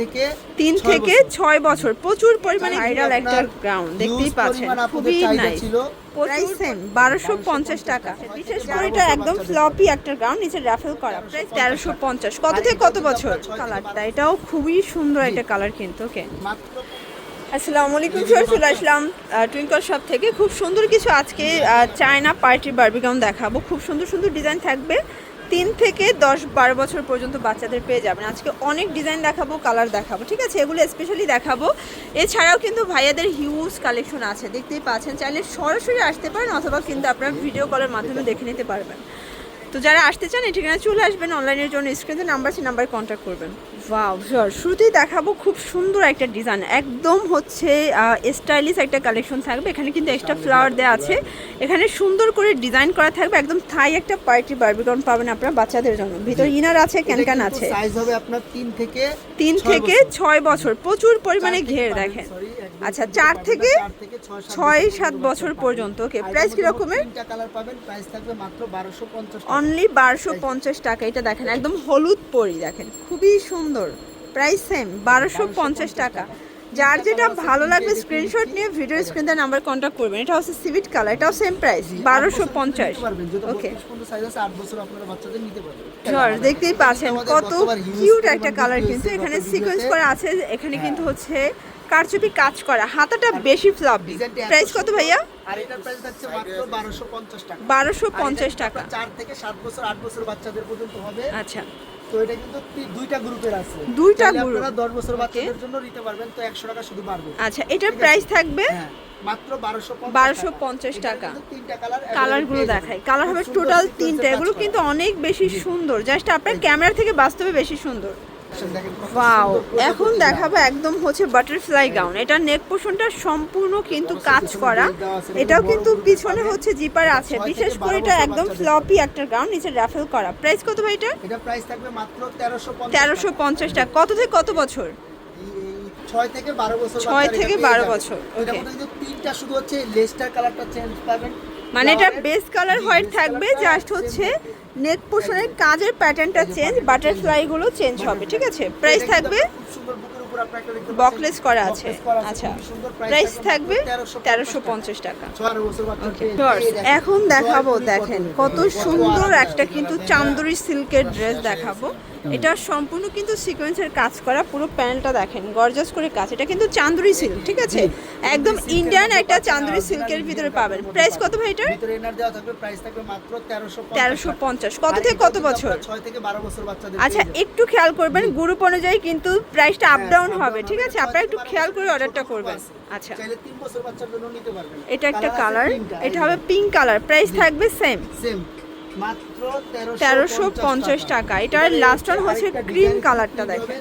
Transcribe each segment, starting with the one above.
থেকে তিন থেকে ছয় বছর। প্রচুর পরিমাণে ভাইরাল একটা গ্রাউন্ড দেখতেই পাচ্ছেন। খুবই নাইস প্রাইস সেম বারোশো পঞ্চাশ টাকা। বিশেষ করে এটা একদম ফ্লপি একটা গ্রাউন্ড নিচে রাফেল করা। প্রাইস তেরোশো পঞ্চাশ। কত থেকে কত বছর কালারটা এটাও খুবই সুন্দর একটা কালার কিন্তু ওকে আসসালামু আলাইকুম স্যার চলে আসলাম টুইঙ্কল শপ থেকে। খুব সুন্দর কিছু আজকে চায়না পার্টি বার্বিগাউন দেখাবো। খুব সুন্দর সুন্দর ডিজাইন থাকবে। তিন থেকে দশ বারো বছর পর্যন্ত বাচ্চাদের পেয়ে যাবেন। আজকে অনেক ডিজাইন দেখাবো কালার দেখাবো, ঠিক আছে? এগুলো স্পেশালি দেখাবো। এছাড়াও কিন্তু ভাইয়াদের হিউজ কালেকশন আছে, দেখতেই পাচ্ছেন। চাইলে সরাসরি আসতে পারেন অথবা কিন্তু আপনার ভিডিও কলের মাধ্যমে দেখে নিতে পারবেন। তো যারা আসতে চান, এই ঠিকানা চলে আসবেন। অনলাইনের জন্য স্ক্রিনে নাম্বার আছে নাম্বারে কন্ট্যাক্ট করবেন। ওয়াও শিওর শুরুতেই দেখাবো খুব সুন্দর একটা ডিজাইন একদম হচ্ছে স্টাইলিশ একটা কালেকশন থাকবে। এখানে কিন্তু এক্সট্রা ফ্লাওয়ার দেওয়া আছে। এখানে সুন্দর করে ডিজাইন করা থাকবে। একদম থাই একটা পার্টি বার্বিকন পাবেন আপনার বাচ্চাদের জন্য। ভিতর ইনার আছে ক্যান ক্যান আছে। সাইজ হবে আপনার তিন থেকে তিন ছয় থেকে বছর। ছয় বছর। প্রচুর পরিমাণে ঘের দেখেন। আচ্ছা ঠিক চার থেকে না, চার থেকে ছয় সাত ছয় বছর পর্যন্ত। ওকে প্রাইস এর মধ্যে কিরকমের? তিনটা কালার পাবেন। প্রাইস থাকবে মাত্র বারোশো পঞ্চাশ অনলি বারোশো পঞ্চাশ টাকা। এটা দেখেন একদম হলুদ পরি দেখেন। খুবই সুন্দর প্রাইস সেম বারোশো পঞ্চাশ টাকা। যার যেটা ভালো লাগবে স্ক্রিনশট নিয়ে ভিডিও স্ক্রিন স্ক্রিনে নাম্বার কন্ট্যাক্ট করবেন। এটা হচ্ছে সিভিট কালার এটাও সেম প্রাইস বারোশো পঞ্চাশ। ওকে ঝড়, দেখতেই পাচ্ছেন কত কিউট একটা কালার কিন্তু এখানে সিকোয়েন্স। করা আছে। এখানে কিন্তু হচ্ছে কারচুপি কাজ করা, হাতাটা বেশি ফ্লপি প্রাইস কত ভাইয়া? বারোশো পঞ্চাশ টাকা। চার থেকে সাত বছর আট বছর বাচ্চাদের পর্যন্ত হবে আচ্ছা। তো এটা কিন্তু দুইটা গ্রুপের আছে। দুইটা গ্রুপ। আপনারা দশ বছর বাচ্চাদের জন্য নিতে পারবেন তো একশো টাকা শুধু বাড়বে। আচ্ছা এটার প্রাইস থাকবে? হ্যাঁ মাত্র বারোশো বারোশো পঞ্চাশ টাকা। তিনটা কালার কালারগুলো দেখাই। কালার হবে টোটাল তিনটা। এগুলো কিন্তু অনেক বেশি সুন্দর। জাস্ট আপনার ক্যামেরা থেকে বাস্তবে বেশি সুন্দর। ওয়াও এখন দেখাবো একদম হচ্ছে বাটারফ্লাই গাউন এটা নেক পোর্শনটা সম্পূর্ণ কিন্তু কাজ করা। এটাও কিন্তু পিছনে হচ্ছে জিপার আছে। বিশেষ করে এটা একদম ফ্লপি একটা গাউন নিচে রাফেল করা। প্রাইস কত ভাই এটা? এটা প্রাইস থাকবে মাত্র তেরোশো তেরোশো পঞ্চাশ টাকা। কত থেকে কত বছর? ছয় থেকে বারো বছর ছয় থেকে এটা পেয়ে 12 যাবে। বছর, তিনটা শুধু হচ্ছে লেস্টার কালারটা চেঞ্জ পাবেন। মানে এটা বেস কালার হোয়াইট থাকবে জাস্ট হচ্ছে। নেক পোর্শনের কাজের প্যাটার্নটা চেঞ্জ বাটারফ্লাই গুলো চেঞ্জ হবে, ঠিক আছে প্রাইস থাকবে বকলেস করা আছে আচ্ছা প্রাইস থাকবে তেরোশো পঞ্চাশ টাকা। এখন দেখাবো, দেখেন, কত সুন্দর একটা কিন্তু চান্দুরি সিল্কের ড্রেস দেখাবো এটা সম্পূর্ণ কিন্তু সিকোয়েন্সের কাজ করা পুরো প্যান্টটা দেখেন গর্জাস করে কাজ। এটা কিন্তু চান্দুরি সিল্ক ঠিক আছে? একদম ইন্ডিয়ান একটা চান্দুরি সিল্কের ভিতরে পাবেন। প্রাইস কত ভাই এটার? ভিতরে এনার দেওয়া থাকবে প্রাইস থাকবে মাত্র তেরোশো তেরোশো পঞ্চাশ। কত থেকে কত বছর? ছয় থেকে বারো বছর বাচ্চাদের আচ্ছা একটু খেয়াল করবেন গ্রুপ অনুযায়ী কিন্তু প্রাইসটা আপ ডাউন হবে ঠিক আছে? আপনারা একটু খেয়াল করে অর্ডারটা করবেন। আচ্ছা। চাইলে তিন বছর বাচ্চার জন্য নিতে পারবেন। এটা একটা কালার এটা হবে পিঙ্ক কালার প্রাইস থাকবে সেম সেম তেরোশো পঞ্চাশ টাকা। এটার লাস্ট হচ্ছে গ্রিন কালারটা দেখেন।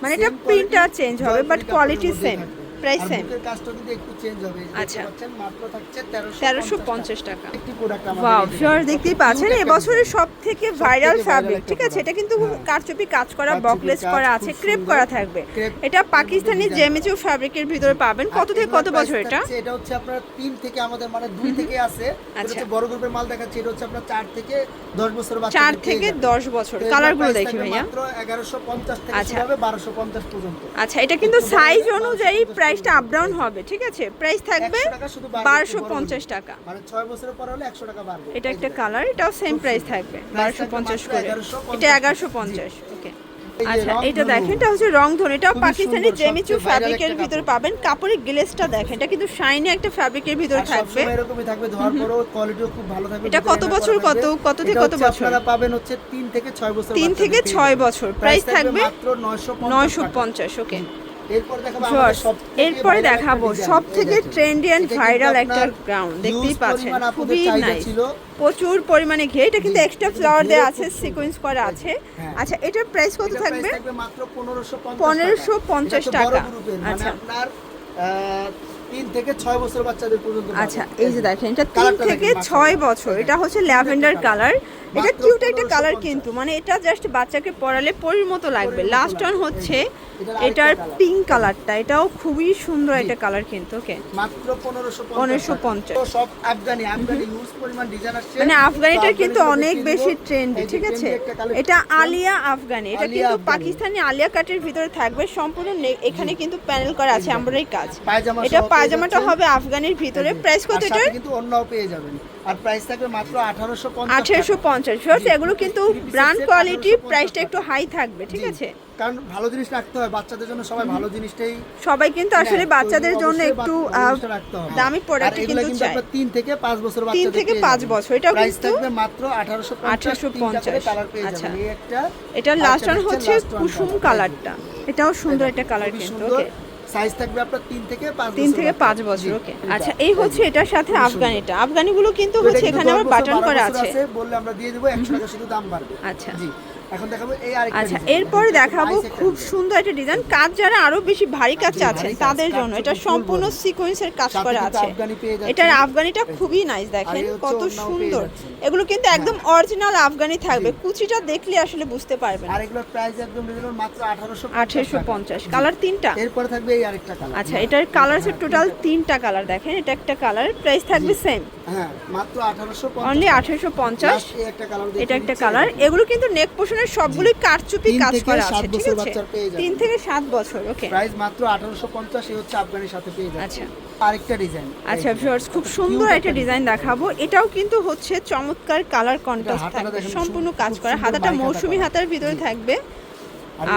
মানে এটা প্রিন্টটা চেঞ্জ হবে but quality same price same কাজটা কিন্তু একটু চেঞ্জ হবে। আচ্ছা। মাত্র থাকছে তেরোশো পঞ্চাশ টাকা। একটি প্রোডাক্ট ওয়াও দেখতেই পাচ্ছেন এবছরের সব থেকে ভাইরাল ফ্যাব্রিক ঠিক আছে এটা কিন্তু কারচুপি কাজ করা বকলেস করা আছে ক্রেপ করা থাকবে। এটা পাকিস্তানি জেমিচু ফ্যাব্রিকের ভিতরে পাবেন। কত থেকে কত বছর এটা? এটা হচ্ছে আপনার তিন থেকে আমাদের মানে দুই থেকে আছে। আচ্ছা। হচ্ছে বড় গ্রুপের মাল দেখাচ্ছে এটা হচ্ছে আপনার চার থেকে দশ বছর বাচ্চা চার থেকে দশ বছর। কালারগুলো দেখি ভাইয়া। মাত্র এগারোশো পঞ্চাশ থেকে আচ্ছা। শুরু হবে বারোশো পঞ্চাশ পর্যন্ত। আচ্ছা এটা কিন্তু সাইজ অনুযায়ী প্রাইসটা আপ ডাউন হবে ঠিক আছে? প্রাইস থাকবে 100 টাকা বারোশো পঞ্চাশ টাকা। মানে ছয় বছরের পর হলে একশো টাকা বাড়বে। এটা একটা কালার এটাও সেম প্রাইস থাকবে বারোশো পঞ্চাশ করে। এটা এগারোশো পঞ্চাশ ওকে আচ্ছা এটা দেখেন এটা হচ্ছে রংধনু এটাও খুবই পাকিস্তানি জেমিচু ফ্যাব্রিকের ভিতরে পাবেন। কাপড়ের গ্লেসটা দেখেন এটা কিন্তু শাইনি একটা ফ্যাব্রিকের ভিতরে থাকবে। এরকমই থাকবে ধোয়ার পরেও কোয়ালিটিও খুব ভালো থাকবে। এটা কত বছর কত- কত থেকে কত বছর? আপনারা পাবেন হচ্ছে তিন থেকে ছয় বছর তিন বাচ্চাদের থেকে পেয়ে ছয় যাবেন। বছর। প্রাইস থাকবে মাত্র নয়শো নয়শো পঞ্চাশ ওকে এরপর দেখাবো সব থেকে। ট্রেন্ডি অ্যান্ড ভাইরাল একটা গ্রাউন্ড দেখতেই পাচ্ছেন। খুবই নাইস প্রচুর পরিমাণে ঘে এটা কিন্তু এক্সট্রা ফ্লাওয়ার দেওয়া আছে। সিকোয়েন্স করা আছে। হ্যাঁ। আচ্ছা এটার প্রাইস কত থাকবে পনেরোশো থাকবে? মাত্র 1550 1550 টাকা। মানে আচ্ছা। তিন থেকে ছয় বছর বাচ্চাদের পর্যন্ত আচ্ছা এই যে দেখেন এটা তিন থেকে ছয় বছর। এটা হচ্ছে ল্যাভেন্ডার কালার এটা কিউট একটা কালার কিন্তু মানে এটা জাস্ট বাচ্চাকে পরালে পরির মতো লাগবে লাস্ট ওয়ান হচ্ছে এটার। পিঙ্ক কালারটা এটাও খুবই সুন্দর। একটা কালার কিন্তু ওকে মাত্র পনেরোশো 1550 তো সব আফগানি আফগানি ইউজ পরিমাণ ডিজাইন আসছে মানে আফগানিটা কিন্তু অনেক বেশি। ট্রেন্ডি ঠিক আছে। এটা আলিয়া আফগানি এটা কিন্তু পাকিস্তানি আলিয়া কাটের ভিতরে থাকবে সম্পূর্ণ এখানে কিন্তু প্যানেল করা আছে। আমরাই কাজ এটা পায়জামাটা হবে আফগানির ভিতরে প্রাইস কত এটার কিন্তু অন্যও পেয়ে যাবেন আর প্রাইস থাকবে মাত্র আঠারোশো পঞ্চাশ আঠেরোশো পঞ্চাশ। জি। এগুলো কিন্তু ব্র্যান্ড কোয়ালিটি প্রাইসটা একটু হাই থাকবে ঠিক আছে? কারণ ভালো জিনিস রাখতে হয় বাচ্চাদের জন্য সবাই ভালো জিনিসটাই সবাই কিন্তু আসলে বাচ্চাদের জন্য একটু। দামি প্রোডাক্ট কিন্তু চাই আপনার তিন থেকে পাঁচ বছর তিন বাচ্চাদের থেকে পেয়ে পাঁচ বছর এটাও প্রাইস থাকবে মাত্র আঠারোশো আঠারোশো পঞ্চাশ। কালার পেয়ে আচ্ছা। এই একটা এটা লাস্ট ওয়ান হচ্ছে কুসুম কালারটা এটাও সুন্দর একটা কালার কিন্তু সাইজ থাকবে আপনার তিন থেকে পাঁচ তিন বছর থেকে বাচ্চা। পাঁচ বছর ওকে আচ্ছা এই হচ্ছে এটার সাথে আফগানিটা। আফগানিগুলো কিন্তু হচ্ছে এখানে আবার বাটন করা আছে বললে আমরা দিয়ে দেবো একশো টাকা শুধু দাম বাড়বে। আচ্ছা। জি। আচ্ছা। এরপরে দেখাবো খুব সুন্দর একটা ডিজাইন কাজ যারা আরও বেশি ভারী কাজ ভারী কাজ, তাদের জন্য। এটা সম্পূর্ণ। সিকোয়েন্সের কাজ করা আছে। এটার আফগানিটা খুবই নাইস দেখেন। কত সুন্দর। এগুলো কিন্তু একদম অরিজিনাল আফগানি থাকবে। কুচিটা দেখলে আসলে বুঝতে পারবেন। আর এগুলোর প্রাইস একদম রিজনেবল মাত্র আঠারোশো আঠেরোশো পঞ্চাশ। কালার তিনটা? এরপরে থাকবে এই আরেকটা কালার আচ্ছা এটার কালার আছে টোটাল তিনটা কালার দেখেন। এটা একটা কালার প্রাইস থাকবে সেম হ্যাঁ মাত্র আঠারোশো অনলি আঠেরোশো পঞ্চাশ। একটা কালার এটা একটা কালার এগুলো কিন্তু নেক পোষণের সবগুলোই কারচুপি কাজ করা আছে ঠিক আছে? তিন থেকে সাত বছর ওকে প্রাইস মাত্র আঠারোশো পঞ্চাশ এই হচ্ছে আফগানির সাথে পেয়ে যাচ্ছে। আচ্ছা। আরেকটা ডিজাইন আচ্ছা ভিউয়ার্স খুব সুন্দর একটা ডিজাইন। দেখাবো। এটাও কিন্তু হচ্ছে চমৎকার কালার কন্ট্রাস্ট থাকবে। সম্পূর্ণ কাজ করা। হাতাটা মৌসুমী হাতা মৌসুমি হাতার ভিতরে থাকবে।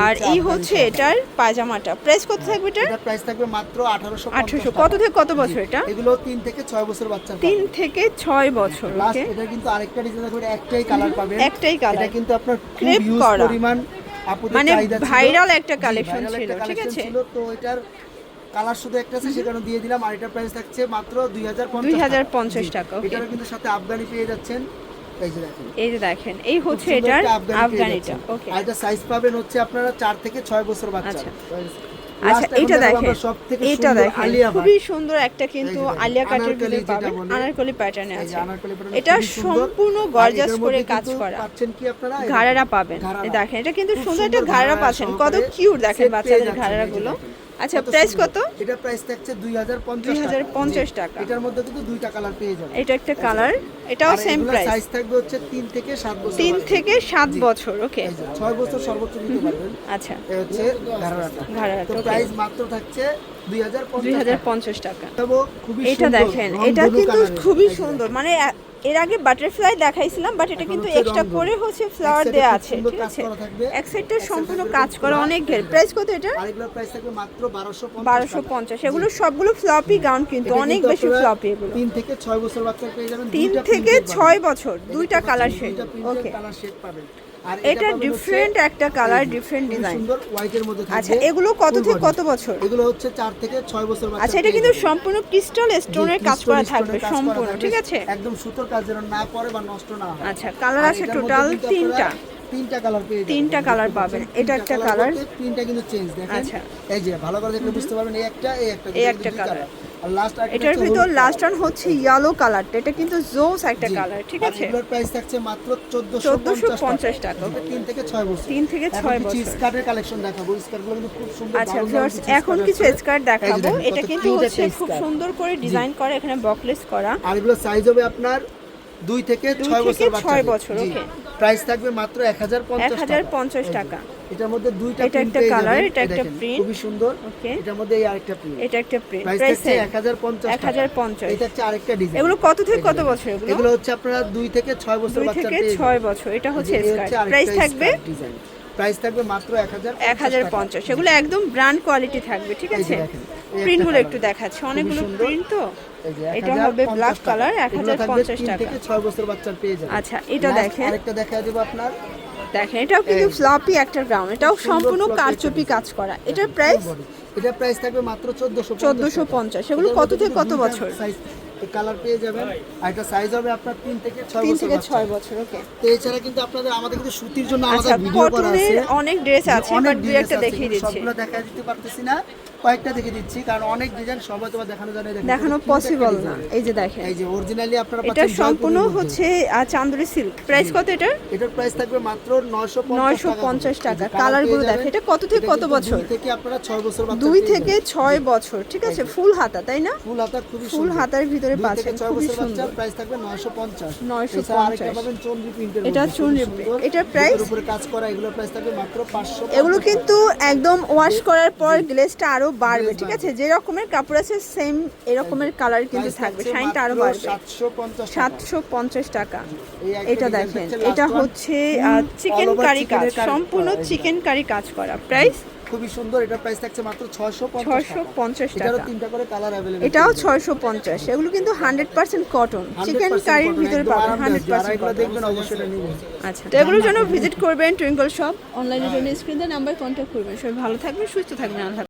আর এই হচ্ছে এটার পায়জামাটা। প্রাইস কত থাকবে এটা প্রাইস থাকবে মাত্র আঠারোশো আঠারোশো। কত থেকে কত বছর এটা? এগুলো তিন থেকে ছয় বছর বাচ্চা তিন থেকে ছয় বছর ওকে এটা কিন্তু আরেকটা ডিজাইন দেখবেন একটাই কালার পাবেন একটাই colour। এটা কিন্তু আপনার খুব ইউজ করা। পরিমাণ মানে viral একটা viral ছিল, ঠিক আছে? ছিল, তো এটার কালার শুধু একটা আছে সেখানে দিয়ে দিলাম আর এটার প্রাইস থাকছে মাত্র দুই হাজার 2050 টাকা, okay। কিন্তু সাথে আফগানি পেয়ে যাচ্ছেন। এই যে দেখেন এই হচ্ছে এটার আফগানিটা ওকে আর এটা সাইজ পাবেন হচ্ছে আপনারা চার থেকে ছয় বছর বাচ্চা আচ্ছা। আচ্ছা এটা দেখেন এটা দেখেন খুবই সুন্দর একটা কিন্তু আলিয়া কাটের ভিতরে পাবেন আনারকলি প্যাটার্নে আছে। এটা সম্পূর্ণ গর্জাস করে কাজ করা। পাচ্ছেন কি আপনারা? ঘাড়ারা পাবেন। এই দেখেন এটা কিন্তু সুন্দর একটা ঘাড়ারা পাচ্ছেন। কত কিউট দেখেন বাচ্চাদের ঘাড়ারা গুলো। আচ্ছা প্রাইস কত? এটা প্রাইস থাকছে 2050 2050 টাকা। টাকা। এটার মধ্যে কিন্তু দুইটা কালার পেয়ে যাবেন এটা একটা কালার এটাও সেম প্রাইস সাইজ থাকবে হচ্ছে 3 থেকে 7 বছর তিন থেকে সাত। বছর ওকে এই 6 বছর সর্বোচ্চ নিতে পারবেন। আচ্ছা। এই হচ্ছে ঘাড়ারাটা। ঘাড়ারাটা, তো প্রাইস মাত্র থাকছে 2050 দুই টাকা। হাজার পঞ্চাশ টাকা। দেখাবো, খুবই এটা দেখেন এটা কিন্তু খুবই সুন্দর। মানে এর আগে বাটারফ্লাই দেখাইছিলাম বাট এটা কিন্তু এক্সট্রা করে হচ্ছে ফ্লাওয়ার দেয়া আছে ঠিক আছে? এক সাইডটা সম্পূর্ণ কাজ করা অনেক ঘের। প্রাইস কত এটা? প্রাইস থাকবে মাত্র 1250 বারোশো পঞ্চাশ। এগুলো সবগুলো ফ্লপি গাউন কিন্তু অনেক বেশি ফ্লপি এগুলো। তিন থেকে ছয় বছর বাচ্চা পেয়ে যাবেন থেকে ছয় বছর দুইটা colour shade okay colour shade পাবেন। এটা হচ্ছে- একটা কালার, different খুবই সুন্দর হোয়াইটের মধ্যে আচ্ছা এগুলো কত থেকে কত বছর? এগুলো হচ্ছে চার থেকে ছয় বছর বাচ্চা আচ্ছা এটা কিন্তু সম্পূর্ণ ক্রিস্টাল স্টোনের কাজ করা থাকবে সম্পূর্ণ ঠিক আছে? একদম সুতোর কাজ যেন না পড়ে বা নষ্ট না হয়। আচ্ছা কালার আছে টোটাল তিনটা। তিনটা কালার পেয়ে তিনটা পাচ্ছেন, পাবেন। এটা একটা colour। তিনটা কিন্তু চেঞ্জ দেখেন? আচ্ছা। এই যে ভালো করে দেখলে বুঝতে পারবেন এই একটা এই একটা এই একটা দুই এটার ভিতর লাস্ট রান হচ্ছে ইয়েলো কালারটা এটা কিন্তু জোস একটা কালার ঠিক আছে? এগুলোর প্রাইস থাকছে মাত্র 1450 টাকা। এটা তিন থেকে ছয় বছর। তিন থেকে এখন ছয় বছর। স্কার্টের কালেকশন দেখাবো। স্কার্টগুলো কিন্তু খুব সুন্দর আচ্ছা ভিউয়ার্স এখন কিছু। স্কার্ট দেখাবো। এটা কিন্তু হচ্ছে খুব সুন্দর করে ডিজাইন করা এখানে বকলেস করা। আর এগুলো সাইজ হবে আপনার দুই থেকে ছয় বছর ছয় বছর। প্রাইস থাকবে মাত্র এক হাজার পঞ্চাশ 1050 টাকা। এটার মধ্যে দুইটা এটা একটা কালার এটা একটা প্রিন্ট খুবই সুন্দর। ওকে। এটার মধ্যে এই আরেকটা প্রিন্ট এটা একটা প্রিন্ট প্রাইস হাজার পঞ্চাশ 1050 এটা হচ্ছে আরেকটা ডিজাইন এগুলো কত থেকে কত বছর এগুলো? এগুলো হচ্ছে আপনারা দুই থেকে ছয় বছর দুই বাচ্চা থেকে পেয়ে ছয় বছর। এটা হচ্ছে স্কার্ট। প্রাইস থাকবে। প্রাইস থাকবে মাত্র এক হাজার এক হাজার পঞ্চাশ। এগুলো একদম ব্র্যান্ড কোয়ালিটি থাকবে ঠিক আছে? প্রিন্টগুলো একটু দেখাচ্ছে। অনেকগুলো প্রিন্ট তো? এটা হবে ব্ল্যাক কালার এক এগুলো হাজার থাকবে পঞ্চাশ তিন টাকা। থেকে বছর বাচ্চার পেয়ে যাবেন আচ্ছা, এটা দেখেন। আরেকটা দেখা দেবো আপনার। দেখেন এটাও কিন্তু ফ্লপি একটা গ্রাউন্ড এটাও সম্পূর্ণ কারচুপি কাজ করা। এটার প্রাইস এটা প্রাইস থাকবে মাত্র 1450 1450 এগুলো কত থেকে কত বছর? সাইজ কালার পেয়ে যাবেন। আর এটা সাইজ হবে আপনার তিন থেকে ছয় তিন থেকে ছয় বছর ওকে তো এছাড়া কিন্তু আপনাদের আমাদের কিন্তু সুতির জন্য আচ্ছা আলাদা ভিডিও করা আছে। অনেক ড্রেস আছে বাট দুই একটা দেখিয়ে দিচ্ছি। সবগুলো দেখা দিতে পারতেছি না। কয়েকটা দেখে দিচ্ছি কারণ অনেক ডিজাইন সবাই তোমার দেখানো যায় না দেখেন, এটা পসিবল না। এই যে দেখেন। এই যে অরিজিনালি আপনারা এটা সম্পূর্ণ হচ্ছে চান্দুরি সিল্ক প্রাইস কত এটার? এটার প্রাইস থাকবে মাত্র 950 টাকা। কালারগুলো দেখেন এটা কত থেকে কত বছর? থেকে আপনারা 6 বছর বাচ্চা দুই থেকে ছয় বছর ঠিক আছে? ফুল হাতা তাই না? ফুল হাতা খুবই ফুল হাতার ভিতরে পাচ্ছেন থেকে ছয় খুবই বছর বাচ্চা সুন্দর। প্রাইস থাকবে 950 950 এছাড়া আরেকটা পাবেন চন্দ্রি প্রিন্টের এটা চুনরি সুন্দর। print। উপরে কাজ করা এগুলোর প্রাইস থাকবে মাত্র 500 এগুলো কিন্তু একদম ওয়াশ করার পর গ্লেজটা আরও বাড়বে Glaze ঠিক আছে বাড়বে। যে রকমের কাপড় আছে সেম এরকমের কালার কিন্তু থাকবে শাইনটা আরো বাড়বে 750 সাতশো পঞ্চাশ টাকা এই একটা এটা design দেখেন হচ্ছে last এটা one। হচ্ছে all chicken over curry chicken কাজ এর কারি সম্পূর্ণ করা, এই যে। চিকেন কারি কাজ করা প্রাইস খুবই সুন্দর এটা প্রাইস থাকছে মাত্র 650 ছয়শো পঞ্চাশ এটারও টাকা তিনটা করে কালার अवेलेबल এটাও ছয়শো পঞ্চাশ এগুলো কিন্তু হান্ড্রেড পার্সেন্ট কটন চিকেন কারির ভিতরে পাবেন হান্ড্রেড যারা পার্সেন্ট এগুলো দেখবেন অবশ্যই এটা নিবেন আচ্ছা তো এগুলোর জন্য ভিজিট করবেন টুইঙ্কল শপ অনলাইনের জন্য স্ক্রিনে নাম্বার কন্ট্যাক্ট করবেন সবাই ভালো থাকবেন সুস্থ থাকবেন আল্লাহ হাফেজ।